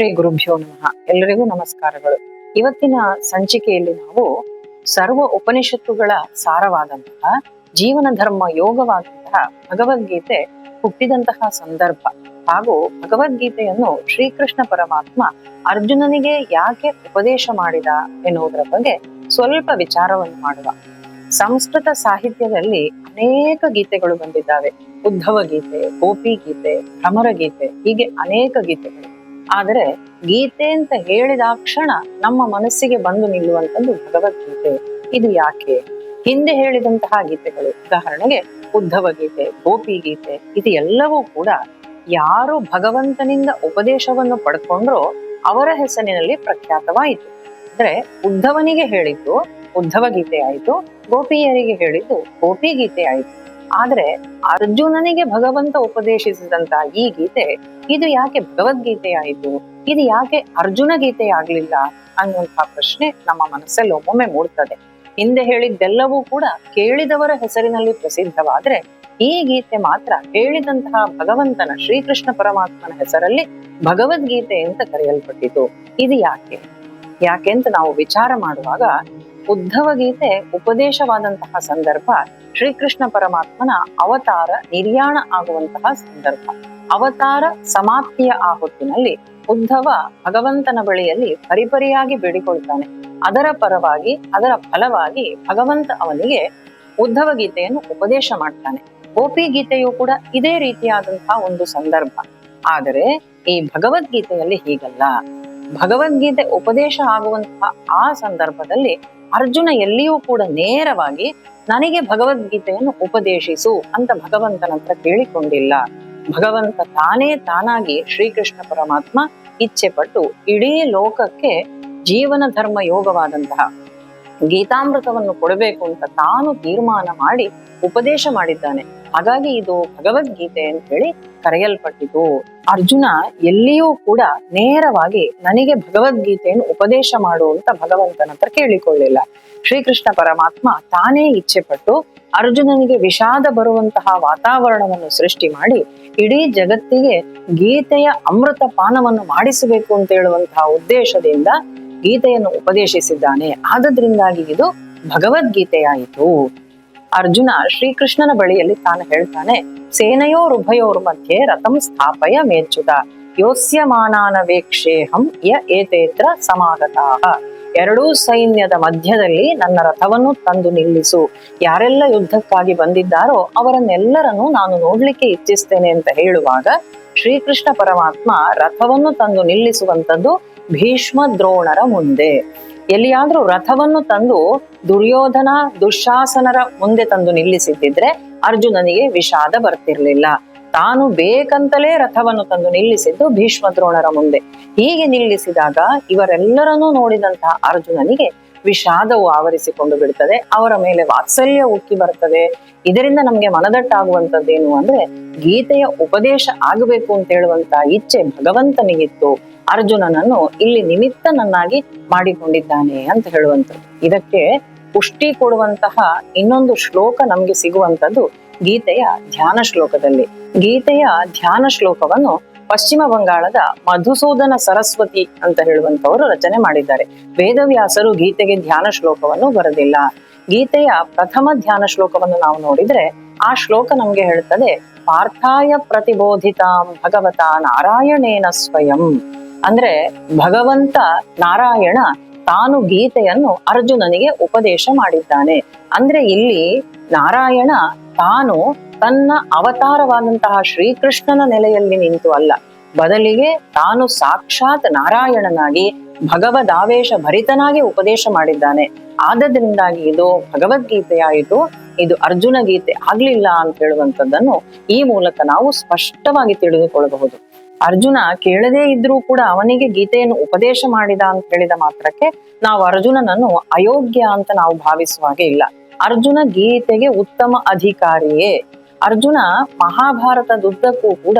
ಶ್ರೀ ಗುರುಭ್ಯೋ ನಮಃ. ಎಲ್ಲರಿಗೂ ನಮಸ್ಕಾರಗಳು. ಇವತ್ತಿನ ಸಂಚಿಕೆಯಲ್ಲಿ ನಾವು ಸರ್ವ ಉಪನಿಷತ್ತುಗಳ ಸಾರವಾದಂತಹ ಜೀವನ ಧರ್ಮ ಯೋಗವಾದಂತಹ ಭಗವದ್ಗೀತೆ ಹುಟ್ಟಿದಂತಹ ಸಂದರ್ಭ ಹಾಗೂ ಭಗವದ್ಗೀತೆಯನ್ನು ಶ್ರೀಕೃಷ್ಣ ಪರಮಾತ್ಮ ಅರ್ಜುನನಿಗೆ ಯಾಕೆ ಉಪದೇಶ ಮಾಡಿದ ಎನ್ನುವುದರ ಬಗ್ಗೆ ಸ್ವಲ್ಪ ವಿಚಾರವನ್ನು ಮಾಡುವ. ಸಂಸ್ಕೃತ ಸಾಹಿತ್ಯದಲ್ಲಿ ಅನೇಕ ಗೀತೆಗಳು ಬಂದಿದ್ದಾವೆ. ಉದ್ಧವ ಗೀತೆ, ಗೋಪಿ ಗೀತೆ, ಭ್ರಮರ ಗೀತೆ, ಹೀಗೆ ಅನೇಕ ಗೀತೆಗಳು. ಆದರೆ ಗೀತೆ ಅಂತ ಹೇಳಿದಾಕ್ಷಣ ನಮ್ಮ ಮನಸ್ಸಿಗೆ ಬಂದು ನಿಲ್ಲುವಂತದ್ದು ಭಗವದ್ಗೀತೆ. ಇದು ಯಾಕೆ? ಹಿಂದೆ ಹೇಳಿದಂತಹ ಗೀತೆಗಳು. ಉದಾಹರಣೆಗೆ ಉದ್ಧವ ಗೀತೆ, ಗೋಪಿ ಗೀತೆ, ಇದು ಎಲ್ಲವೂ ಕೂಡ ಯಾರು ಭಗವಂತನಿಂದ ಉಪದೇಶವನ್ನು ಪಡ್ಕೊಂಡ್ರೋ ಅವರ ಹೆಸರಿನಲ್ಲಿ ಪ್ರಖ್ಯಾತವಾಯಿತು. ಅಂದ್ರೆ ಉದ್ಧವನಿಗೆ ಹೇಳಿದ್ದು ಉದ್ಧವ ಗೀತೆ ಆಯಿತು, ಗೋಪಿಯರಿಗೆ ಹೇಳಿದ್ದು ಗೋಪಿ ಗೀತೆ ಆಯಿತು. ಆದ್ರೆ ಅರ್ಜುನನಿಗೆ ಭಗವಂತ ಉಪದೇಶಿಸಿದಂತ ಈ ಗೀತೆ, ಇದು ಯಾಕೆ ಭಗವದ್ಗೀತೆ ಆಯಿತು? ಇದು ಯಾಕೆ ಅರ್ಜುನ ಗೀತೆ ಆಗ್ಲಿಲ್ಲ ಅನ್ನುವಂತಹ ಪ್ರಶ್ನೆ ನಮ್ಮ ಮನಸ್ಸಲ್ಲಿ ಒಮ್ಮೊಮ್ಮೆ ಮೂಡ್ತದೆ. ಹಿಂದೆ ಹೇಳಿದ್ದೆಲ್ಲವೂ ಕೂಡ ಕೇಳಿದವರ ಹೆಸರಿನಲ್ಲಿ ಪ್ರಸಿದ್ಧವಾದ್ರೆ ಈ ಗೀತೆ ಮಾತ್ರ ಹೇಳಿದಂತಹ ಭಗವಂತನ, ಶ್ರೀಕೃಷ್ಣ ಪರಮಾತ್ಮನ ಹೆಸರಲ್ಲಿ ಭಗವದ್ಗೀತೆ ಅಂತ ಕರೆಯಲ್ಪಟ್ಟಿತು. ಇದು ಯಾಕೆ? ಯಾಕೆ ಅಂತ ನಾವು ವಿಚಾರ ಮಾಡುವಾಗ ಉದ್ಧವ ಗೀತೆ ಉಪದೇಶವಾದಂತಹ ಸಂದರ್ಭ ಶ್ರೀಕೃಷ್ಣ ಪರಮಾತ್ಮನ ಅವತಾರ ನಿರ್ಯಾಣ ಆಗುವಂತಹ ಸಂದರ್ಭ. ಅವತಾರ ಸಮಾಪ್ತಿಯ ಆ ಹೊತ್ತಿನಲ್ಲಿ ಉದ್ಧವ ಭಗವಂತನ ಬಳಿಯಲ್ಲಿ ಪರಿಪರಿಯಾಗಿ ಬೇಡಿಕೊಳ್ತಾನೆ. ಅದರ ಪರವಾಗಿ, ಅದರ ಫಲವಾಗಿ ಭಗವಂತ ಅವನಿಗೆ ಉದ್ಧವ ಗೀತೆಯನ್ನು ಉಪದೇಶ ಮಾಡ್ತಾನೆ. ಗೋಪಿ ಗೀತೆಯು ಕೂಡ ಇದೇ ರೀತಿಯಾದಂತಹ ಒಂದು ಸಂದರ್ಭ. ಆದರೆ ಈ ಭಗವದ್ಗೀತೆಯಲ್ಲಿ ಹೀಗಲ್ಲ. ಭಗವದ್ಗೀತೆ ಉಪದೇಶ ಆಗುವಂತಹ ಆ ಸಂದರ್ಭದಲ್ಲಿ ಅರ್ಜುನ ಎಲ್ಲಿಯೂ ಕೂಡ ನೇರವಾಗಿ ನನಗೆ ಭಗವದ್ಗೀತೆಯನ್ನು ಉಪದೇಶಿಸು ಅಂತ ಭಗವಂತನ ಹತ್ರ ಕೇಳಿಕೊಂಡಿಲ್ಲ. ಭಗವಂತ ತಾನೇ ತಾನಾಗಿ ಶ್ರೀಕೃಷ್ಣ ಪರಮಾತ್ಮ ಇಚ್ಛೆ ಪಟ್ಟು ಇಡೀ ಲೋಕಕ್ಕೆ ಜೀವನ ಧರ್ಮ ಯೋಗವಾದಂತಹ ಗೀತಾಮೃತವನ್ನು ಕೊಡಬೇಕು ಅಂತ ತಾನು ತೀರ್ಮಾನ ಮಾಡಿ ಉಪದೇಶ ಮಾಡಿದ್ದಾನೆ. ಹಾಗಾಗಿ ಇದು ಭಗವದ್ಗೀತೆ ಅಂತ ಹೇಳಿ ಕರೆಯಲ್ಪಟ್ಟಿತು ಅರ್ಜುನ ಎಲ್ಲಿಯೂ ಕೂಡ ನೇರವಾಗಿ ನನಗೆ ಭಗವದ್ಗೀತೆಯನ್ನು ಉಪದೇಶ ಮಾಡು ಅಂತ ಭಗವಂತನ ಹತ್ರ ಕೇಳಿಕೊಳ್ಳಿಲ್ಲ. ಶ್ರೀಕೃಷ್ಣ ಪರಮಾತ್ಮ ತಾನೇ ಇಚ್ಛೆ ಪಟ್ಟು ಅರ್ಜುನನಿಗೆ ವಿಷಾದ ಬರುವಂತಹ ವಾತಾವರಣವನ್ನು ಸೃಷ್ಟಿ ಮಾಡಿ ಇಡೀ ಜಗತ್ತಿಗೆ ಗೀತೆಯ ಅಮೃತ ಪಾನವನ್ನು ಮಾಡಿಸಬೇಕು ಅಂತ ಹೇಳುವಂತಹ ಉದ್ದೇಶದಿಂದ ಗೀತೆಯನ್ನು ಉಪದೇಶಿಸಿದ್ದಾನೆ. ಆದ್ದರಿಂದಾಗಿ ಇದು ಭಗವದ್ಗೀತೆಯಾಯಿತು. ಅರ್ಜುನ ಶ್ರೀಕೃಷ್ಣನ ಬಳಿಯಲ್ಲಿ ತಾನು ಹೇಳ್ತಾನೆ ಸೇನೆಯೋರುಭಯೋರ್ ಮಧ್ಯೆ ರಥಂ ಸ್ಥಾಪಯ ಮೇಚ್ಚುತ ಯೋಸ್ಯಮಾನಾನವೇಕ್ಷೇಹಂ ಯ ಏತೇತ್ರ ಸಮಾಗತಾಹ. ಎರಡೂ ಸೈನ್ಯದ ಮಧ್ಯದಲ್ಲಿ ನನ್ನ ರಥವನ್ನು ತಂದು ನಿಲ್ಲಿಸು. ಯಾರೆಲ್ಲ ಯುದ್ಧಕ್ಕಾಗಿ ಬಂದಿದ್ದಾರೋ ಅವರನ್ನೆಲ್ಲರನ್ನು ನಾನು ನೋಡ್ಲಿಕ್ಕೆ ಇಚ್ಛಿಸ್ತೇನೆ ಅಂತ ಹೇಳುವಾಗ ಶ್ರೀಕೃಷ್ಣ ಪರಮಾತ್ಮ ರಥವನ್ನು ತಂದು ನಿಲ್ಲಿಸುವಂತದ್ದು ಭೀಷ್ಮ ದ್ರೋಣರ ಮುಂದೆ. ಎಲ್ಲಿಯಾದ್ರೂ ರಥವನ್ನು ತಂದು ದುರ್ಯೋಧನ, ದುಶಾಸನರ ಮುಂದೆ ತಂದು ನಿಲ್ಲಿಸಿದ್ದಿದ್ರೆ ಅರ್ಜುನನಿಗೆ ವಿಷಾದ ಬರ್ತಿರ್ಲಿಲ್ಲ. ತಾನು ಬೇಕಂತಲೇ ರಥವನ್ನು ತಂದು ನಿಲ್ಲಿಸಿದ್ದು ಭೀಷ್ಮ ದ್ರೋಣರ ಮುಂದೆ. ಹೀಗೆ ನಿಲ್ಲಿಸಿದಾಗ ಇವರೆಲ್ಲರನ್ನೂ ನೋಡಿದಂತಹ ಅರ್ಜುನನಿಗೆ ವಿಷಾದವು ಆವರಿಸಿಕೊಂಡು ಬಿಡ್ತದೆ ಅವರ ಮೇಲೆ ವಾತ್ಸಲ್ಯ ಉಕ್ಕಿ ಬರ್ತದೆ. ಇದರಿಂದ ನಮ್ಗೆ ಮನದಟ್ಟಾಗುವಂತದ್ದೇನು ಅಂದ್ರೆ ಗೀತೆಯ ಉಪದೇಶ ಆಗಬೇಕು ಅಂತ ಹೇಳುವಂತ ಇಚ್ಛೆ ಭಗವಂತನಿಗಿತ್ತು. ಅರ್ಜುನನನ್ನು ಇಲ್ಲಿ ನಿಮಿತ್ತನನ್ನಾಗಿ ಮಾಡಿಕೊಂಡಿದ್ದಾನೆ ಅಂತ ಹೇಳುವಂಥದ್ದು. ಇದಕ್ಕೆ ಪುಷ್ಟಿ ಕೊಡುವಂತಹ ಇನ್ನೊಂದು ಶ್ಲೋಕ ನಮ್ಗೆ ಸಿಗುವಂತದ್ದು ಗೀತೆಯ ಧ್ಯಾನ ಶ್ಲೋಕದಲ್ಲಿ. ಗೀತೆಯ ಧ್ಯಾನ ಶ್ಲೋಕವನ್ನು ಪಶ್ಚಿಮ ಬಂಗಾಳದ ಮಧುಸೂದನ ಸರಸ್ವತಿ ಅಂತ ಹೇಳುವಂತವರು ರಚನೆ ಮಾಡಿದ್ದಾರೆ. ವೇದವ್ಯಾಸರು ಗೀತೆಗೆ ಧ್ಯಾನ ಶ್ಲೋಕವನ್ನು ಬರೆದಿಲ್ಲ. ಗೀತೆಯ ಪ್ರಥಮ ಧ್ಯಾನ ಶ್ಲೋಕವನ್ನು ನಾವು ನೋಡಿದ್ರೆ ಆ ಶ್ಲೋಕ ನಮ್ಗೆ ಹೇಳ್ತದೆ, ಪಾರ್ಥಾಯ ಪ್ರತಿಬೋಧಿತಾಂ ಭಗವತ ನಾರಾಯಣೇನ ಸ್ವಯಂ. ಅಂದ್ರೆ ಭಗವಂತ ನಾರಾಯಣ ತಾನು ಗೀತೆಯನ್ನು ಅರ್ಜುನನಿಗೆ ಉಪದೇಶ ಮಾಡಿದ್ದಾನೆ. ಅಂದ್ರೆ ಇಲ್ಲಿ ನಾರಾಯಣ ತಾನು ತನ್ನ ಅವತಾರವಾದಂತಹ ಶ್ರೀಕೃಷ್ಣನ ನೆಲೆಯಲ್ಲಿ ನಿಂತು ಅಲ್ಲ. ಬದಲಿಗೆ ತಾನು ಸಾಕ್ಷಾತ್ ನಾರಾಯಣನಾಗಿ ಭಗವದಾವೇಶ ಭರಿತನಾಗಿ ಉಪದೇಶ ಮಾಡಿದ್ದಾನೆ. ಆದ್ದರಿಂದಾಗಿ ಇದು ಭಗವದ್ಗೀತೆಯಾಯಿತು, ಇದು ಅರ್ಜುನ ಗೀತೆ ಆಗ್ಲಿಲ್ಲ ಅಂತ ಹೇಳುವಂಥದ್ದನ್ನು ಈ ಮೂಲಕ ನಾವು ಸ್ಪಷ್ಟವಾಗಿ ತಿಳಿದುಕೊಳ್ಳಬಹುದು. ಅರ್ಜುನ ಕೇಳದೇ ಇದ್ರೂ ಕೂಡ ಅವನಿಗೆ ಗೀತೆಯನ್ನು ಉಪದೇಶ ಮಾಡಿದ ಅಂತ ಹೇಳಿದ ಮಾತ್ರಕ್ಕೆ ನಾವು ಅರ್ಜುನನನ್ನು ಅಯೋಗ್ಯ ಅಂತ ನಾವು ಭಾವಿಸುವ ಹಾಗೆ ಇಲ್ಲ. ಅರ್ಜುನ ಗೀತೆಗೆ ಉತ್ತಮ ಅಧಿಕಾರಿಯೇ. ಅರ್ಜುನ ಮಹಾಭಾರತದುದ್ದಕ್ಕೂ ಕೂಡ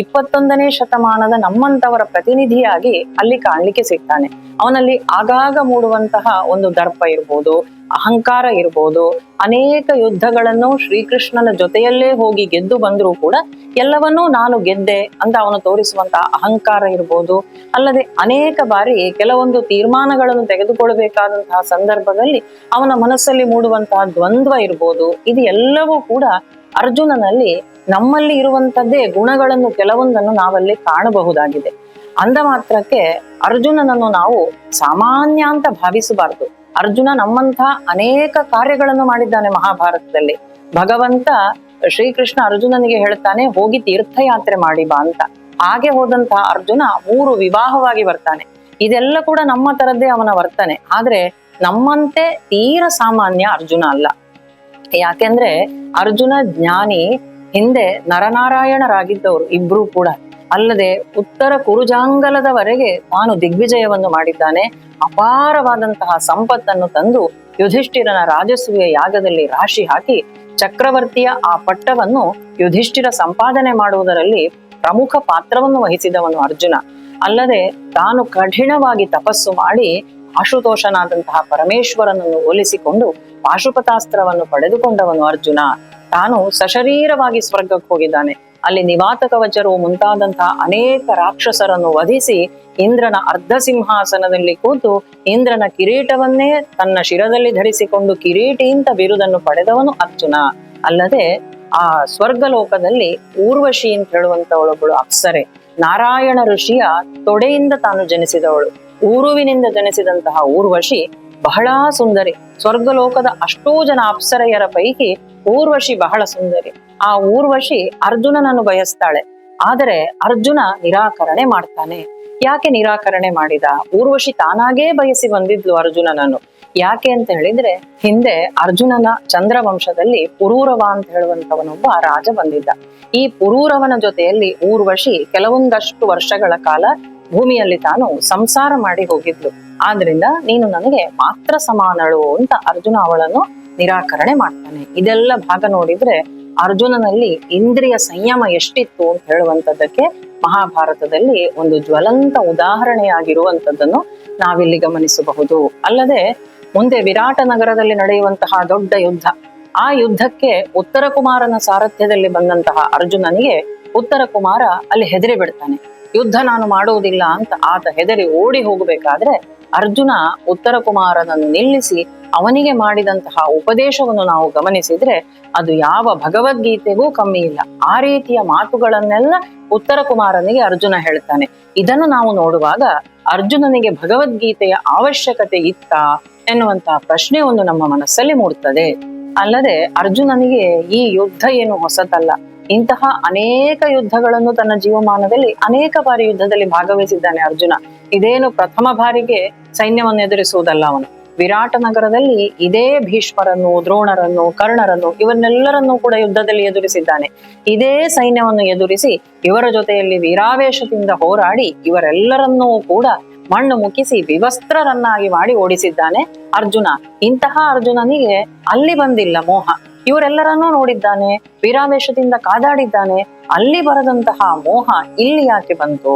ಇಪ್ಪತ್ತೊಂದನೇ ಶತಮಾನದ ನಮ್ಮಂತವರ ಪ್ರತಿನಿಧಿಯಾಗಿ ಅಲ್ಲಿ ಕಾಣ್ಲಿಕ್ಕೆ ಸಿಗ್ತಾನೆ. ಅವನಲ್ಲಿ ಆಗಾಗ ಮೂಡುವಂತಹ ಒಂದು ದರ್ಪ ಇರ್ಬೋದು, ಅಹಂಕಾರ ಇರ್ಬೋದು, ಅನೇಕ ಯುದ್ಧಗಳನ್ನು ಶ್ರೀಕೃಷ್ಣನ ಜೊತೆಯಲ್ಲೇ ಹೋಗಿ ಗೆದ್ದು ಬಂದರೂ ಕೂಡ ಎಲ್ಲವನ್ನೂ ನಾನು ಗೆದ್ದೆ ಅಂತ ಅವನು ತೋರಿಸುವಂತಹ ಅಹಂಕಾರ ಇರ್ಬೋದು. ಅಲ್ಲದೆ ಅನೇಕ ಬಾರಿ ಕೆಲವೊಂದು ತೀರ್ಮಾನಗಳನ್ನು ತೆಗೆದುಕೊಳ್ಬೇಕಾದಂತಹ ಸಂದರ್ಭದಲ್ಲಿ ಅವನ ಮನಸ್ಸಲ್ಲಿ ಮೂಡುವಂತಹ ದ್ವಂದ್ವ ಇರ್ಬೋದು. ಇದು ಎಲ್ಲವೂ ಕೂಡ ಅರ್ಜುನನಲ್ಲಿ ನಮ್ಮಲ್ಲಿ ಇರುವಂತದ್ದೇ ಗುಣಗಳನ್ನು ಕೆಲವೊಂದನ್ನು ನಾವಲ್ಲಿ ಕಾಣಬಹುದಾಗಿದೆ. ಅಂದ ಮಾತ್ರಕ್ಕೆ ಅರ್ಜುನನನ್ನು ನಾವು ಸಾಮಾನ್ಯ ಅಂತ ಭಾವಿಸಬಾರದು. ಅರ್ಜುನ ನಮ್ಮಂತಹ ಅನೇಕ ಕಾರ್ಯಗಳನ್ನು ಮಾಡಿದ್ದಾನೆ ಮಹಾಭಾರತದಲ್ಲಿ. ಭಗವಂತ ಶ್ರೀಕೃಷ್ಣ ಅರ್ಜುನನಿಗೆ ಹೇಳ್ತಾನೆ, ಹೋಗಿ ತೀರ್ಥಯಾತ್ರೆ ಮಾಡಿ ಬಾ ಅಂತ. ಹಾಗೆ ಹೋದಂತಹ ಅರ್ಜುನ ಮೂರು ವಿವಾಹವಾಗಿ ಬರ್ತಾನೆ. ಇದೆಲ್ಲ ಕೂಡ ನಮ್ಮ ತರದ್ದೇ ಅವನ ವರ್ತನೆ. ಆದ್ರೆ ನಮ್ಮಂತೆ ತೀರ ಸಾಮಾನ್ಯ ಅರ್ಜುನ ಅಲ್ಲ. ಯಾಕೆಂದ್ರೆ ಅರ್ಜುನ ಜ್ಞಾನಿ ಹಿಂದೆ ನರನಾರಾಯಣರಾಗಿದ್ದವರು ಇಬ್ರೂ ಕೂಡ. ಅಲ್ಲದೆ ಉತ್ತರ ಕುರುಜಾಂಗಲದವರೆಗೆ ತಾನು ದಿಗ್ವಿಜಯವನ್ನು ಮಾಡಿದ್ದಾನೆ. ಅಪಾರವಾದಂತಹ ಸಂಪತ್ತನ್ನು ತಂದು ಯುಧಿಷ್ಠಿರನ ರಾಜಸೂಯ ಯಾಗದಲ್ಲಿ ರಾಶಿ ಹಾಕಿ ಚಕ್ರವರ್ತಿಯ ಆ ಪಟ್ಟವನ್ನು ಯುಧಿಷ್ಠಿರ ಸಂಪಾದನೆ ಮಾಡುವುದರಲ್ಲಿ ಪ್ರಮುಖ ಪಾತ್ರವನ್ನು ವಹಿಸಿದವನು ಅರ್ಜುನ. ಅಲ್ಲದೆ ತಾನು ಕಠಿಣವಾಗಿ ತಪಸ್ಸು ಮಾಡಿ ಆಶುತೋಷನಾದಂತಹ ಪರಮೇಶ್ವರನನ್ನು ಹೋಲಿಸಿಕೊಂಡು ಪಾಶುಪತಾಸ್ತ್ರವನ್ನು ಪಡೆದುಕೊಂಡವನು ಅರ್ಜುನ. ತಾನು ಸಶರೀರವಾಗಿ ಸ್ವರ್ಗಕ್ಕೆ ಹೋಗಿದ್ದಾನೆ. ಅಲ್ಲಿ ನಿವಾತ ಕವಚರು ಮುಂತಾದಂತಹ ಅನೇಕ ರಾಕ್ಷಸರನ್ನು ವಧಿಸಿ ಇಂದ್ರನ ಅರ್ಧ ಸಿಂಹಾಸನದಲ್ಲಿ ಕೂತು ಇಂದ್ರನ ಕಿರೀಟವನ್ನೇ ತನ್ನ ಶಿರದಲ್ಲಿ ಧರಿಸಿಕೊಂಡು ಕಿರೀಟಿಯಿಂದ ಬಿರುದನ್ನು ಪಡೆದವನು ಅರ್ಜುನ. ಅಲ್ಲದೆ ಆ ಸ್ವರ್ಗಲೋಕದಲ್ಲಿ ಊರ್ವಶಿ ಅಂತ ಹೇಳುವಂತವಳೊಬ್ಬಳು ಅಪ್ಸರೆ. ನಾರಾಯಣ ಋಷಿಯ ತೊಡೆಯಿಂದ ತಾನು ಜನಿಸಿದವಳು. ಊರುವಿನಿಂದ ಜನಿಸಿದಂತಹ ಊರ್ವಶಿ ಬಹಳ ಸುಂದರಿ. ಸ್ವರ್ಗಲೋಕದ ಅಷ್ಟೋ ಜನ ಅಪ್ಸರೆಯರ ಪೈಕಿ ಊರ್ವಶಿ ಬಹಳ ಸುಂದರಿ. ಆ ಊರ್ವಶಿ ಅರ್ಜುನನನ್ನು ಬಯಸ್ತಾಳೆ. ಆದರೆ ಅರ್ಜುನ ನಿರಾಕರಣೆ ಮಾಡ್ತಾನೆ. ಯಾಕೆ ನಿರಾಕರಣೆ ಮಾಡಿದ? ಊರ್ವಶಿ ತಾನಾಗೇ ಬಯಸಿ ಬಂದಿದ್ಲು ಅರ್ಜುನನನ್ನು. ಯಾಕೆ ಅಂತ ಹೇಳಿದ್ರೆ, ಹಿಂದೆ ಅರ್ಜುನನ ಚಂದ್ರವಂಶದಲ್ಲಿ ಪುರೂರವ ಅಂತ ಹೇಳುವಂತವನೊಬ್ಬ ರಾಜ ಬಂದಿದ್ದ. ಈ ಪುರೂರವನ ಜೊತೆಯಲ್ಲಿ ಊರ್ವಶಿ ಕೆಲವೊಂದಷ್ಟು ವರ್ಷಗಳ ಕಾಲ ಭೂಮಿಯಲ್ಲಿ ತಾನು ಸಂಸಾರ ಮಾಡಿ ಹೋಗಿದ್ಲು. ಆದ್ರಿಂದ ನೀನು ನನಗೆ ಮಾತ್ರ ಸಮಾನಳು ಅಂತ ಅರ್ಜುನ ಅವಳನ್ನು ನಿರಾಕರಣೆ ಮಾಡ್ತಾನೆ. ಇದೆಲ್ಲ ಭಾಗ ನೋಡಿದ್ರೆ ಅರ್ಜುನನಲ್ಲಿ ಇಂದ್ರಿಯ ಸಂಯಮ ಎಷ್ಟಿತ್ತು ಅಂತ ಹೇಳುವಂತದ್ದಕ್ಕೆ ಮಹಾಭಾರತದಲ್ಲಿ ಒಂದು ಜ್ವಲಂತ ಉದಾಹರಣೆಯಾಗಿರುವಂತದ್ದನ್ನು ನಾವಿಲ್ಲಿ ಗಮನಿಸಬಹುದು. ಅಲ್ಲದೆ ಮುಂದೆ ವಿರಾಟ ನಗರದಲ್ಲಿ ನಡೆಯುವಂತಹ ದೊಡ್ಡ ಯುದ್ಧ. ಆ ಯುದ್ಧಕ್ಕೆ ಉತ್ತರ ಕುಮಾರನ ಸಾರಥ್ಯದಲ್ಲಿ ಬಂದಂತಹ ಅರ್ಜುನನಿಗೆ ಉತ್ತರ ಕುಮಾರ ಅಲ್ಲಿ ಹೆದರಿ ಬಿಡ್ತಾನೆ. ಯುದ್ಧ ನಾನು ಮಾಡುವುದಿಲ್ಲ ಅಂತ ಆತ ಹೆದರಿ ಓಡಿ ಹೋಗಬೇಕಾದ್ರೆ ಅರ್ಜುನ ಉತ್ತರ ಕುಮಾರನನ್ನು ನಿಲ್ಲಿಸಿ ಅವನಿಗೆ ಮಾಡಿದಂತಹ ಉಪದೇಶವನ್ನು ನಾವು ಗಮನಿಸಿದ್ರೆ ಅದು ಯಾವ ಭಗವದ್ಗೀತೆಗೂ ಕಮ್ಮಿ ಇಲ್ಲ. ಆ ರೀತಿಯ ಮಾತುಗಳನ್ನೆಲ್ಲ ಉತ್ತರ ಕುಮಾರನಿಗೆ ಅರ್ಜುನ ಹೇಳ್ತಾನೆ. ಇದನ್ನು ನಾವು ನೋಡುವಾಗ ಅರ್ಜುನನಿಗೆ ಭಗವದ್ಗೀತೆಯ ಅವಶ್ಯಕತೆ ಇತ್ತ ಎನ್ನುವಂತಹ ಪ್ರಶ್ನೆ ಒಂದು ನಮ್ಮ ಮನಸ್ಸಲ್ಲಿ ಮೂಡುತ್ತದೆ ಅಲ್ಲದೆ ಅರ್ಜುನನಿಗೆ ಈ ಯುದ್ಧ ಏನು ಹೊಸತಲ್ಲ. ಇಂತಹ ಅನೇಕ ಯುದ್ಧಗಳನ್ನು ತನ್ನ ಜೀವಮಾನದಲ್ಲಿ, ಅನೇಕ ಬಾರಿ ಯುದ್ಧದಲ್ಲಿ ಭಾಗವಹಿಸಿದ್ದಾನೆ ಅರ್ಜುನ. ಇದೇನು ಪ್ರಥಮ ಬಾರಿಗೆ ಸೈನ್ಯವನ್ನು ಎದುರಿಸುವುದಲ್ಲ ಅವನು. ವಿರಾಟ ನಗರದಲ್ಲಿ ಇದೇ ಭೀಷ್ಮರನ್ನು, ದ್ರೋಣರನ್ನು, ಕರ್ಣರನ್ನು ಇವನ್ನೆಲ್ಲರನ್ನೂ ಕೂಡ ಯುದ್ಧದಲ್ಲಿ ಎದುರಿಸಿದ್ದಾನೆ. ಇದೇ ಸೈನ್ಯವನ್ನು ಎದುರಿಸಿ ಇವರ ಜೊತೆಯಲ್ಲಿ ವೀರಾವೇಶದಿಂದ ಹೋರಾಡಿ ಇವರೆಲ್ಲರನ್ನೂ ಕೂಡ ಮಣ್ಣು ಮುಕ್ಕಿಸಿ ವಿವಸ್ತ್ರರನ್ನಾಗಿ ಮಾಡಿ ಓಡಿಸಿದ್ದಾನೆ ಅರ್ಜುನ. ಇಂತಹ ಅರ್ಜುನನಿಗೆ ಅಲ್ಲಿ ಬಂದಿಲ್ಲ ಮೋಹ. ಇವರೆಲ್ಲರನ್ನೂ ನೋಡಿದ್ದಾನೆ, ವೀರಾವೇಶದಿಂದ ಕಾದಾಡಿದ್ದಾನೆ. ಅಲ್ಲಿ ಬರದಂತಹ ಮೋಹ ಇಲ್ಲಿ ಯಾಕೆ ಬಂತು?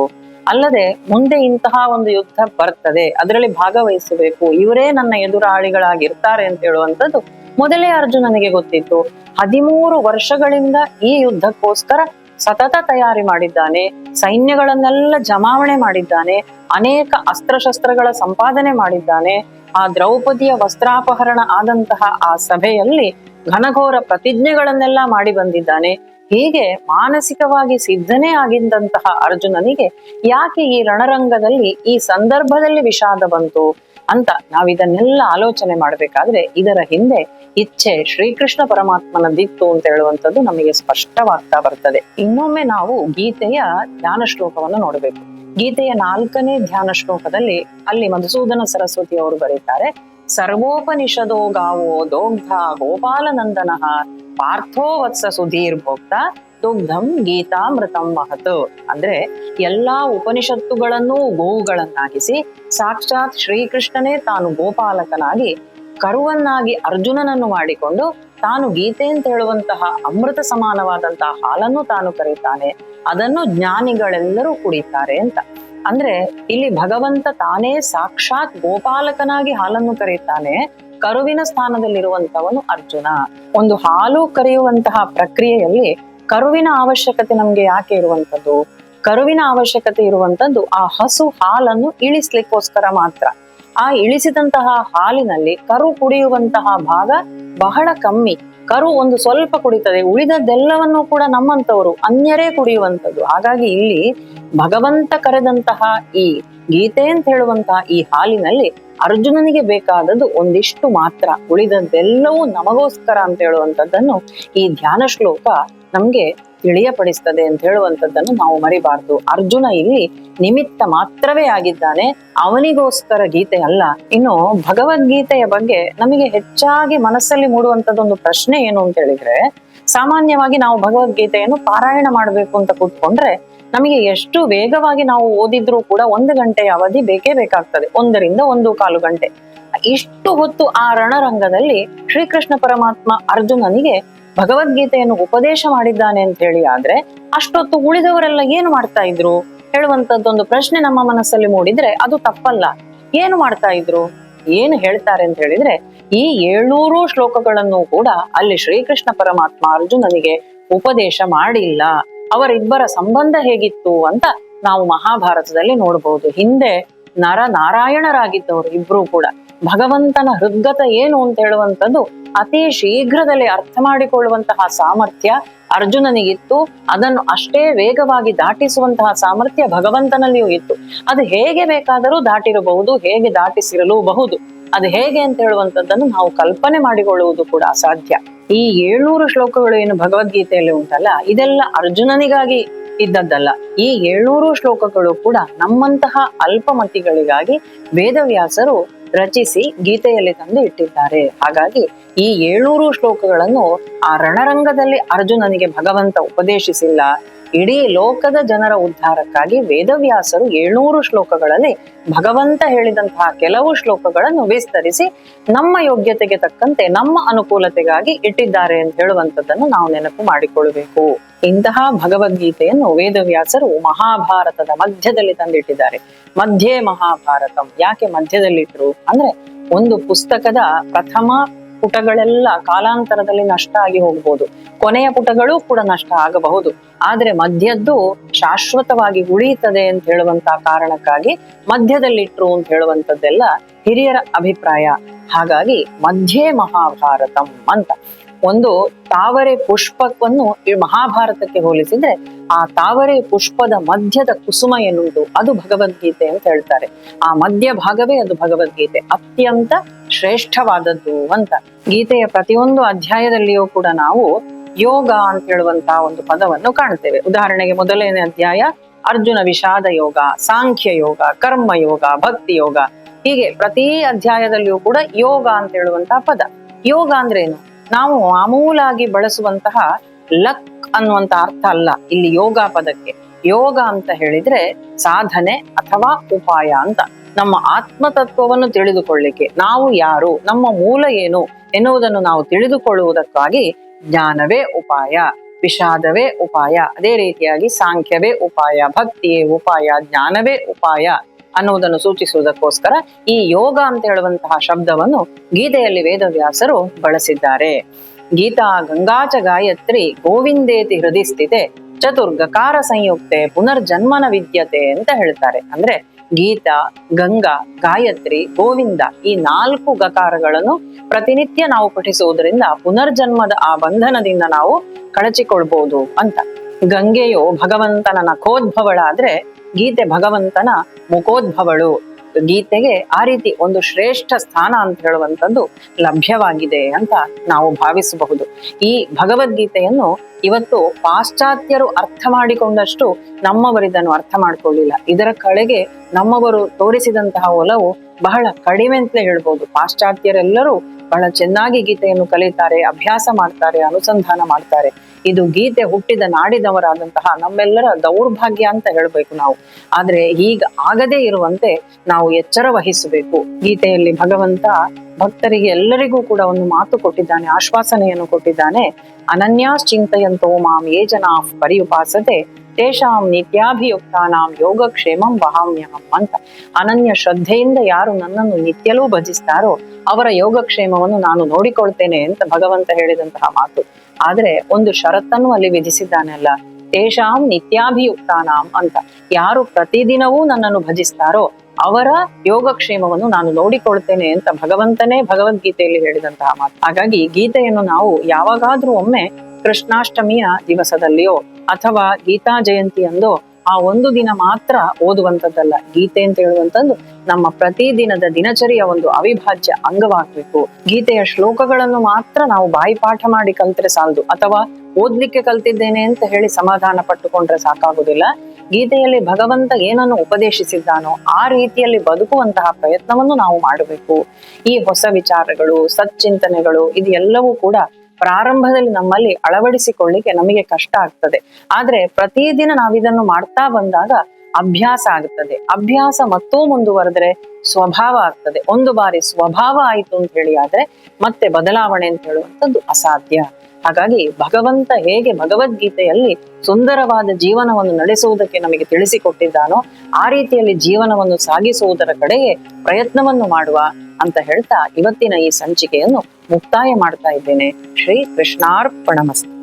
ಅಲ್ಲದೆ ಮುಂದೆ ಇಂತಹ ಒಂದು ಯುದ್ಧ ಬರ್ತದೆ, ಅದರಲ್ಲಿ ಭಾಗವಹಿಸಬೇಕು, ಇವರೇ ನನ್ನ ಎದುರಾಳಿಗಳಾಗಿರ್ತಾರೆ ಅಂತ ಹೇಳುವಂಥದ್ದು ಮೊದಲೇ ಅರ್ಜುನನಿಗೆ ಗೊತ್ತಿತ್ತು. ಹದಿಮೂರು ವರ್ಷಗಳಿಂದ ಈ ಯುದ್ಧಕ್ಕೋಸ್ಕರ ಸತತ ತಯಾರಿ ಮಾಡಿದ್ದಾನೆ, ಸೈನ್ಯಗಳನ್ನೆಲ್ಲ ಜಮಾವಣೆ ಮಾಡಿದ್ದಾನೆ, ಅನೇಕ ಅಸ್ತ್ರಶಸ್ತ್ರಗಳ ಸಂಪಾದನೆ ಮಾಡಿದ್ದಾನೆ. ಆ ದ್ರೌಪದಿಯ ವಸ್ತ್ರಾಪಹರಣ ಆದಂತಹ ಆ ಸಭೆಯಲ್ಲಿ ಘನಘೋರ ಪ್ರತಿಜ್ಞೆಗಳನ್ನೆಲ್ಲ ಮಾಡಿ ಬಂದಿದ್ದಾನೆ. ಹೀಗೆ ಮಾನಸಿಕವಾಗಿ ಸಿದ್ಧನೇ ಆಗಿದ್ದಂತಹ ಅರ್ಜುನನಿಗೆ ಯಾಕೆ ಈ ರಣರಂಗದಲ್ಲಿ ಈ ಸಂದರ್ಭದಲ್ಲಿ ವಿಷಾದ ಬಂತು ಅಂತ ನಾವಿದನ್ನೆಲ್ಲ ಆಲೋಚನೆ ಮಾಡಬೇಕಾದ್ರೆ ಇದರ ಹಿಂದೆ ಇಚ್ಛೆ ಶ್ರೀಕೃಷ್ಣ ಪರಮಾತ್ಮನದಿತ್ತು ಅಂತ ಹೇಳುವಂಥದ್ದು ನಮಗೆ ಸ್ಪಷ್ಟವಾಗ್ತಾ ಬರ್ತದೆ. ಇನ್ನೊಮ್ಮೆ ನಾವು ಗೀತೆಯ ಧ್ಯಾನ ಶ್ಲೋಕವನ್ನು ನೋಡಬೇಕು. ಗೀತೆಯ ನಾಲ್ಕನೇ ಧ್ಯಾನ ಶ್ಲೋಕದಲ್ಲಿ ಅಲ್ಲಿ ಮಧುಸೂದನ ಸರಸ್ವತಿ ಅವರು ಬರೀತಾರೆ. ಸರ್ವೋಪನಿಷದೋ ಗಾವೋ ದೋಗ್ಧ ಗೋಪಾಲನಂದನ ಪಾರ್ಥೋ ವತ್ಸ ಸುಧೀರ್ ಭೋಕ್ತ ದುಗ್ಧಂ ಗೀತಾಮೃತಂ ಮಹತ್ ಅಂದ್ರೆ ಎಲ್ಲಾ ಉಪನಿಷತ್ತುಗಳನ್ನು ಗೋವುಗಳನ್ನಾಗಿಸಿ ಸಾಕ್ಷಾತ್ ಶ್ರೀಕೃಷ್ಣನೇ ತಾನು ಗೋಪಾಲಕನಾಗಿ ಕರುವನ್ನಾಗಿ ಅರ್ಜುನನನ್ನು ಮಾಡಿಕೊಂಡು ತಾನು ಗೀತೆ ಅಂತ ಹೇಳುವಂತಹ ಅಮೃತ ಸಮಾನವಾದಂತಹ ಹಾಲನ್ನು ತಾನು ಕರೀತಾನೆ ಅದನ್ನು ಜ್ಞಾನಿಗಳೆಲ್ಲರೂ ಕುಡಿತಾರೆ ಅಂತ. ಅಂದ್ರೆ ಇಲ್ಲಿ ಭಗವಂತ ತಾನೇ ಸಾಕ್ಷಾತ್ ಗೋಪಾಲಕನಾಗಿ ಹಾಲನ್ನು ಕರೆಯುತ್ತಾನೆ. ಕರುವಿನ ಸ್ಥಾನದಲ್ಲಿರುವಂತವನು ಅರ್ಜುನ. ಒಂದು ಹಾಲು ಕರೆಯುವಂತಹ ಪ್ರಕ್ರಿಯೆಯಲ್ಲಿ ಕರುವಿನ ಅವಶ್ಯಕತೆ ನಮ್ಗೆ ಯಾಕೆ ಇರುವಂತದ್ದು ಕರುವಿನ ಅವಶ್ಯಕತೆ ಇರುವಂತದ್ದು ಆ ಹಸು ಹಾಲನ್ನು ಇಳಿಸ್ಲಿಕ್ಕೋಸ್ಕರ ಮಾತ್ರ. ಆ ಇಳಿಸಿದಂತಹ ಹಾಲಿನಲ್ಲಿ ಕರು ಕುಡಿಯುವಂತಹ ಭಾಗ ಬಹಳ ಕಮ್ಮಿ. ಕರು ಒಂದು ಸ್ವಲ್ಪ ಕುಡಿತದೆ. ಉಳಿದದ್ದೆಲ್ಲವನ್ನೂ ಕೂಡ ನಮ್ಮಂತವರು ಅನ್ಯರೇ ಕುಡಿಯುವಂಥದ್ದು. ಹಾಗಾಗಿ ಇಲ್ಲಿ ಭಗವಂತ ಕರೆದಂತಹ ಈ ಗೀತೆ ಅಂತ ಹೇಳುವಂತಹ ಈ ಹಾಲಿನಲ್ಲಿ ಅರ್ಜುನನಿಗೆ ಬೇಕಾದದ್ದು ಒಂದಿಷ್ಟು ಮಾತ್ರ. ಉಳಿದದ್ದೆಲ್ಲವೂ ನಮಗೋಸ್ಕರ ಅಂತ ಹೇಳುವಂಥದ್ದನ್ನು ಈ ಧ್ಯಾನ ಶ್ಲೋಕ ನಮ್ಗೆ ತಿಳಿಯಪಡಿಸ್ತದೆ ಅಂತ ಹೇಳುವಂತದ್ದನ್ನು ನಾವು ಮರಿಬಾರ್ದು. ಅರ್ಜುನ ಇಲ್ಲಿ ನಿಮಿತ್ತ ಮಾತ್ರವೇ ಆಗಿದ್ದಾನೆ. ಅವನಿಗೋಸ್ಕರ ಗೀತೆ ಅಲ್ಲ. ಇನ್ನು ಭಗವದ್ಗೀತೆಯ ಬಗ್ಗೆ ನಮಗೆ ಹೆಚ್ಚಾಗಿ ಮನಸ್ಸಲ್ಲಿ ಮೂಡುವಂತದ್ದೊಂದು ಪ್ರಶ್ನೆ ಏನು ಅಂತ ಹೇಳಿದ್ರೆ, ಸಾಮಾನ್ಯವಾಗಿ ನಾವು ಭಗವದ್ಗೀತೆಯನ್ನು ಪಾರಾಯಣ ಮಾಡಬೇಕು ಅಂತ ಕೂತ್ಕೊಂಡ್ರೆ ನಮಗೆ ಎಷ್ಟು ವೇಗವಾಗಿ ನಾವು ಓದಿದ್ರೂ ಕೂಡ ಒಂದು ಗಂಟೆಯ ಅವಧಿ ಬೇಕೇ ಬೇಕಾಗ್ತದೆ. ಒಂದರಿಂದ ಒಂದು ಕಾಲು ಗಂಟೆ. ಇಷ್ಟು ಹೊತ್ತು ಆ ರಣರಂಗದಲ್ಲಿ ಶ್ರೀಕೃಷ್ಣ ಪರಮಾತ್ಮ ಅರ್ಜುನನಿಗೆ ಭಗವದ್ಗೀತೆಯನ್ನು ಉಪದೇಶ ಮಾಡಿದ್ದಾನೆ ಅಂತ ಹೇಳಿ ಆದ್ರೆ ಅಷ್ಟೊತ್ತು ಉಳಿದವರೆಲ್ಲ ಏನು ಮಾಡ್ತಾ ಇದ್ರು? ಹೇಳುವಂತದ್ದೊಂದು ಪ್ರಶ್ನೆ ನಮ್ಮ ಮನಸ್ಸಲ್ಲಿ ಮೂಡಿದ್ರೆ ಅದು ತಪ್ಪಲ್ಲ. ಏನು ಮಾಡ್ತಾ ಇದ್ರು? ಏನು ಹೇಳ್ತಾರೆ ಅಂತ ಹೇಳಿದ್ರೆ ಈ ಏಳ್ನೂರು ಶ್ಲೋಕಗಳನ್ನು ಕೂಡ ಅಲ್ಲಿ ಶ್ರೀಕೃಷ್ಣ ಪರಮಾತ್ಮ ಅರ್ಜುನನಿಗೆ ಉಪದೇಶ ಮಾಡಿಲ್ಲ. ಅವರಿಬ್ಬರ ಸಂಬಂಧ ಹೇಗಿತ್ತು ಅಂತ ನಾವು ಮಹಾಭಾರತದಲ್ಲಿ ನೋಡಬಹುದು ಹಿಂದೆ ನರ ನಾರಾಯಣರಾಗಿದ್ದವರು ಇಬ್ರು ಕೂಡ. ಭಗವಂತನ ಹೃದ್ಗತ ಏನು ಅಂತ ಹೇಳುವಂಥದ್ದು ಅತಿ ಶೀಘ್ರದಲ್ಲಿ ಅರ್ಥ ಮಾಡಿಕೊಳ್ಳುವಂತಹ ಸಾಮರ್ಥ್ಯ ಅರ್ಜುನನಿಗಿತ್ತು. ಅದನ್ನು ಅಷ್ಟೇ ವೇಗವಾಗಿ ದಾಟಿಸುವಂತಹ ಸಾಮರ್ಥ್ಯ ಭಗವಂತನಲ್ಲಿಯೂ ಇತ್ತು. ಅದು ಹೇಗೆ ಬೇಕಾದರೂ ದಾಟಿರಬಹುದು, ಹೇಗೆ ದಾಟಿಸಿರಲೂಬಹುದು, ಅದು ಹೇಗೆ ಅಂತ ಹೇಳುವಂಥದ್ದನ್ನು ನಾವು ಕಲ್ಪನೆ ಮಾಡಿಕೊಳ್ಳುವುದು ಕೂಡ ಅಸಾಧ್ಯ. ಈ ಏಳ್ನೂರು ಶ್ಲೋಕಗಳು ಏನು ಭಗವದ್ಗೀತೆಯಲ್ಲಿ ಉಂಟಲ್ಲ, ಇದೆಲ್ಲ ಅರ್ಜುನನಿಗಾಗಿ ಇದ್ದದ್ದಲ್ಲ. ಈ ಏಳ್ನೂರು ಶ್ಲೋಕಗಳು ಕೂಡ ನಮ್ಮಂತಹ ಅಲ್ಪಮತಿಗಳಿಗಾಗಿ ವೇದವ್ಯಾಸರು ರಚಿಸಿ ಗೀತೆಯಲ್ಲಿ ತಂದು ಇಟ್ಟಿದ್ದಾರೆ. ಹಾಗಾಗಿ ಈ ಏಳ್ನೂರು ಶ್ಲೋಕಗಳನ್ನು ಆ ರಣರಂಗದಲ್ಲಿ ಅರ್ಜುನನಿಗೆ ಭಗವಂತ ಉಪದೇಶಿಸಿಲ್ಲ. ಇಡೀ ಲೋಕದ ಜನರ ಉದ್ಧಾರಕ್ಕಾಗಿ ವೇದವ್ಯಾಸರು ಏಳ್ನೂರು ಶ್ಲೋಕಗಳಲ್ಲಿ ಭಗವಂತ ಹೇಳಿದಂತಹ ಕೆಲವು ಶ್ಲೋಕಗಳನ್ನು ವಿಸ್ತರಿಸಿ ನಮ್ಮ ಯೋಗ್ಯತೆಗೆ ತಕ್ಕಂತೆ ನಮ್ಮ ಅನುಕೂಲತೆಗಾಗಿ ಇಟ್ಟಿದ್ದಾರೆ ಅಂತ ಹೇಳುವಂತದ್ದನ್ನು ನಾವು ನೆನಪು ಮಾಡಿಕೊಳ್ಳಬೇಕು. ಇಂತಹ ಭಗವದ್ಗೀತೆಯನ್ನು ವೇದವ್ಯಾಸರು ಮಹಾಭಾರತದ ಮಧ್ಯದಲ್ಲಿ ತಂದಿಟ್ಟಿದ್ದಾರೆ. ಮಧ್ಯೆ ಮಹಾಭಾರತಂ. ಯಾಕೆ ಮಧ್ಯದಲ್ಲಿಟ್ರು? ಅಂದ್ರೆ ಒಂದು ಪುಸ್ತಕದ ಪ್ರಥಮ ಪುಟಗಳೆಲ್ಲ ಕಾಲಾಂತರದಲ್ಲಿ ನಷ್ಟ ಆಗಿ ಹೋಗಬಹುದು ಕೊನೆಯ ಪುಟಗಳು ಕೂಡ ನಷ್ಟ ಆಗಬಹುದು. ಆದ್ರೆ ಮಧ್ಯದ್ದು ಶಾಶ್ವತವಾಗಿ ಉಳಿಯುತ್ತದೆ ಅಂತ ಹೇಳುವಂತಹ ಕಾರಣಕ್ಕಾಗಿ ಮಧ್ಯದಲ್ಲಿಟ್ರು ಅಂತ ಹೇಳುವಂತದ್ದೆಲ್ಲ ಹಿರಿಯರ ಅಭಿಪ್ರಾಯ. ಹಾಗಾಗಿ ಮಧ್ಯೆ ಮಹಾಭಾರತಂ ಅಂತ. ಒಂದು ತಾವರೆ ಪುಷ್ಪವನ್ನು ಈ ಮಹಾಭಾರತಕ್ಕೆ ಹೋಲಿಸಿದ್ರೆ ಆ ತಾವರೆ ಪುಷ್ಪದ ಮಧ್ಯದ ಕುಸುಮ ಎನ್ನುವುದು ಅದು ಭಗವದ್ಗೀತೆ ಅಂತ ಹೇಳ್ತಾರೆ. ಆ ಮಧ್ಯ ಭಾಗವೇ ಅದು ಭಗವದ್ಗೀತೆ. ಅತ್ಯಂತ ಶ್ರೇಷ್ಠವಾದದ್ದು ಅಂತ. ಗೀತೆಯ ಪ್ರತಿಯೊಂದು ಅಧ್ಯಾಯದಲ್ಲಿಯೂ ಕೂಡ ನಾವು ಯೋಗ ಅಂತ ಹೇಳುವಂತಹ ಒಂದು ಪದವನ್ನು ಕಾಣ್ತೇವೆ. ಉದಾಹರಣೆಗೆ ಮೊದಲನೇ ಅಧ್ಯಾಯ, ಅರ್ಜುನ ವಿಷಾದ ಯೋಗ, ಸಾಂಖ್ಯ ಯೋಗ, ಕರ್ಮ ಯೋಗ, ಭಕ್ತಿ ಯೋಗ. ಹೀಗೆ ಪ್ರತಿ ಅಧ್ಯಾಯದಲ್ಲಿಯೂ ಕೂಡ ಯೋಗ ಅಂತ ಹೇಳುವಂತಹ ಪದ. ಯೋಗ ಅಂದ್ರೆ ಏನು ನಾವು ಮಾಮೂಲಾಗಿ ಬಳಸುವಂತಹ ಲಕ್ ಅನ್ನುವಂತ ಅರ್ಥ ಅಲ್ಲ. ಇಲ್ಲಿ ಯೋಗ ಪದಕ್ಕೆ. ಯೋಗ ಅಂತ ಹೇಳಿದ್ರೆ ಸಾಧನೆ ಅಥವಾ ಉಪಾಯ ಅಂತ. ನಮ್ಮ ಆತ್ಮತತ್ವವನ್ನು ತಿಳಿದುಕೊಳ್ಳಿಕ್ಕೆ ನಾವು ಯಾರು, ನಮ್ಮ ಮೂಲ ಏನು ಎನ್ನುವುದನ್ನು ನಾವು ತಿಳಿದುಕೊಳ್ಳುವುದಕ್ಕಾಗಿ ಜ್ಞಾನವೇ ಉಪಾಯ, ವಿಷಾದವೇ ಉಪಾಯ, ಅದೇ ರೀತಿಯಾಗಿ ಸಾಂಖ್ಯವೇ ಉಪಾಯ, ಭಕ್ತಿಯೇ ಉಪಾಯ, ಜ್ಞಾನವೇ ಉಪಾಯ. ಅನ್ನುವುದನ್ನು ಸೂಚಿಸುವುದಕ್ಕೋಸ್ಕರ ಈ ಯೋಗ ಅಂತ ಹೇಳುವಂತಹ ಶಬ್ದವನ್ನು ಗೀತೆಯಲ್ಲಿ ವೇದವ್ಯಾಸರು ಬಳಸಿದ್ದಾರೆ. ಗೀತಾ ಗಂಗಾಚ ಗಾಯತ್ರಿ ಗೋವಿಂದೇತಿ ಹೃದಯ ಸ್ಥಿತೆ ಚತುರ್ಗಕಾರ ಸಂಯುಕ್ತೆ ಪುನರ್ಜನ್ಮನ ವಿದ್ಯತೆ ಅಂತ ಹೇಳ್ತಾರೆ. ಅಂದ್ರೆ ಗೀತಾ, ಗಂಗಾ, ಗಾಯತ್ರಿ, ಗೋವಿಂದ ಈ ನಾಲ್ಕು ಗಕಾರಗಳನ್ನು ಪ್ರತಿನಿತ್ಯ ನಾವು ಪಠಿಸುವುದರಿಂದ ಪುನರ್ಜನ್ಮದ ಆ ಬಂಧನದಿಂದ ನಾವು ಕಳಚಿಕೊಳ್ಬಹುದು ಅಂತ. ಗಂಗೆಯು ಭಗವಂತನ ನಖೋದ್ಭವಳಾದ್ರೆ ಗೀತೆ ಭಗವಂತನ ಮುಖೋದ್ಭವಳು. ಗೀತೆಗೆ ಆ ರೀತಿ ಒಂದು ಶ್ರೇಷ್ಠ ಸ್ಥಾನ ಅಂತ ಹೇಳುವಂಥದ್ದು ಲಭ್ಯವಾಗಿದೆ ಅಂತ ನಾವು ಭಾವಿಸಬಹುದು. ಈ ಭಗವದ್ಗೀತೆಯನ್ನು ಇವತ್ತು ಪಾಶ್ಚಾತ್ಯರು ಅರ್ಥ ಮಾಡಿಕೊಂಡಷ್ಟು ನಮ್ಮವರಿದನ್ನು ಅರ್ಥ ಮಾಡಿಕೊಳ್ಳಿಲ್ಲ. ಇದರ ಕಡೆಗೆ ನಮ್ಮವರು ತೋರಿಸಿದಂತಹ ಒಲವು ಬಹಳ ಕಡಿಮೆ ಅಂತಲೇ ಹೇಳ್ಬೋದು. ಪಾಶ್ಚಾತ್ಯರೆಲ್ಲರೂ ಬಹಳ ಚೆನ್ನಾಗಿ ಗೀತೆಯನ್ನು ಕಲಿತಾರೆ, ಅಭ್ಯಾಸ ಮಾಡ್ತಾರೆ, ಅನುಸಂಧಾನ ಮಾಡ್ತಾರೆ. ಇದು ಗೀತೆ ಹುಟ್ಟಿದ ನಾಡಿದವರಾದಂತಹ ನಮ್ಮೆಲ್ಲರ ದೌರ್ಭಾಗ್ಯ ಅಂತ ಹೇಳ್ಬೇಕು ನಾವು. ಆದ್ರೆ ಈಗ ಆಗದೇ ಇರುವಂತೆ ನಾವು ಎಚ್ಚರ ವಹಿಸಬೇಕು. ಗೀತೆಯಲ್ಲಿ ಭಗವಂತ ಭಕ್ತರಿಗೆ ಎಲ್ಲರಿಗೂ ಕೂಡ ಒಂದು ಮಾತು ಕೊಟ್ಟಿದ್ದಾನೆ, ಆಶ್ವಾಸನೆಯನ್ನು ಕೊಟ್ಟಿದ್ದಾನೆ. ಅನನ್ಯಾಶ್ಚಿಂತೆಯಂತೋ ಮಾಂ ಯೇ ಜನ ಪರಿಯುಪಾಸತೆ, ತೇಷಾಂ ನಿತ್ಯಾಭಿಯುಕ್ತಾನಾಂ ಯೋಗಕ್ಷೇಮಂ ವಹಾಮ್ಯಹಂ ಅಂತ. ಅನನ್ಯ ಶ್ರದ್ಧೆಯಿಂದ ಯಾರು ನನ್ನನ್ನು ನಿತ್ಯಲೂ ಭಜಿಸ್ತಾರೋ ಅವರ ಯೋಗಕ್ಷೇಮವನ್ನು ನಾನು ನೋಡಿಕೊಳ್ತೇನೆ ಅಂತ ಭಗವಂತ ಹೇಳಿದಂತಹ ಮಾತು. ಆದ್ರೆ ಒಂದು ಷರತ್ತನ್ನು ಅಲ್ಲಿ ವಿಧಿಸಿದ್ದಾನೆ ಅಲ್ಲ ತೇಷಾಂ ನಿತ್ಯಾಭಿಯುಕ್ತಾನಾಂ ಅಂತ. ಯಾರು ಪ್ರತಿದಿನವೂ ನನ್ನನ್ನು ಭಜಿಸ್ತಾರೋ ಅವರ ಯೋಗಕ್ಷೇಮವನ್ನು ನಾನು ನೋಡಿಕೊಳ್ತೇನೆ ಅಂತ ಭಗವಂತನೇ ಭಗವದ್ಗೀತೆಯಲ್ಲಿ ಹೇಳಿದಂತಹ ಮಾತು. ಹಾಗಾಗಿ ಗೀತೆಯನ್ನು ನಾವು ಯಾವಾಗಾದ್ರೂ ಒಮ್ಮೆ ಕೃಷ್ಣಾಷ್ಟಮಿಯ ದಿವಸದಲ್ಲಿಯೋ ಅಥವಾ ಗೀತಾ ಜಯಂತಿಯಂದೋ ಆ ಒಂದು ದಿನ ಮಾತ್ರ ಓದುವಂತದ್ದಲ್ಲ ಗೀತೆ ಅಂತ ಹೇಳುವಂಥದ್ದು ನಮ್ಮ ಪ್ರತಿದಿನದ ದಿನಚರಿಯ ಒಂದು ಅವಿಭಾಜ್ಯ ಅಂಗವಾಗಬೇಕು. ಗೀತೆಯ ಶ್ಲೋಕಗಳನ್ನು ಮಾತ್ರ ನಾವು ಬಾಯಿಪಾಠ ಮಾಡಿ ಕಲ್ತ್ರೆ ಸಾಲದು. ಅಥವಾ ಓದ್ಲಿಕ್ಕೆ ಕಲ್ತಿದ್ದೇನೆ ಅಂತ ಹೇಳಿ ಸಮಾಧಾನ ಪಟ್ಟುಕೊಂಡ್ರೆ ಸಾಕಾಗುದಿಲ್ಲ. ಗೀತೆಯಲ್ಲಿ ಭಗವಂತ ಏನನ್ನು ಉಪದೇಶಿಸಿದ್ದಾನೋ ಆ ರೀತಿಯಲ್ಲಿ ಬದುಕುವಂತಹ ಪ್ರಯತ್ನವನ್ನು ನಾವು ಮಾಡಬೇಕು. ಈ ಹೊಸ ವಿಚಾರಗಳು, ಸಚ್ಚಿಂತನೆಗಳು, ಇದು ಎಲ್ಲವೂ ಕೂಡ ಪ್ರಾರಂಭದಲ್ಲಿ ನಮ್ಮಲ್ಲಿ ಅಳವಡಿಸಿಕೊಳ್ಳಿಕ್ಕೆ ನಮಗೆ ಕಷ್ಟ ಆಗ್ತದೆ. ಆದ್ರೆ ಪ್ರತಿದಿನ ನಾವಿದನ್ನು ಮಾಡ್ತಾ ಬಂದಾಗ ಅಭ್ಯಾಸ ಆಗ್ತದೆ. ಅಭ್ಯಾಸ ಮತ್ತೂ ಮುಂದುವರೆದ್ರೆ ಸ್ವಭಾವ ಆಗ್ತದೆ. ಒಂದು ಬಾರಿ ಸ್ವಭಾವ ಆಯಿತು ಅಂತ ಹೇಳಿ ಆದ್ರೆ ಮತ್ತೆ ಬದಲಾವಣೆ ಅಂತ ಹೇಳುವಂಥದ್ದು ಅಸಾಧ್ಯ. ಹಾಗಾಗಿ ಭಗವಂತ ಹೇಗೆ ಭಗವದ್ಗೀತೆಯಲ್ಲಿ ಸುಂದರವಾದ ಜೀವನವನ್ನು ನಡೆಸುವುದಕ್ಕೆ ನಮಗೆ ತಿಳಿಸಿಕೊಟ್ಟಿದ್ದಾನೋ ಆ ರೀತಿಯಲ್ಲಿ ಜೀವನವನ್ನು ಸಾಗಿಸುವುದರ ಕಡೆಗೆ ಪ್ರಯತ್ನವನ್ನು ಮಾಡುವ ಅಂತ ಹೇಳ್ತಾ ಇವತ್ತಿನ ಈ ಸಂಚಿಕೆಯನ್ನು ಮುಕ್ತಾಯ ಮಾಡ್ತಾ ಇದ್ದೇನೆ. ಶ್ರೀ ಕೃಷ್ಣಾರ್ಪಣಮಸ್ತು.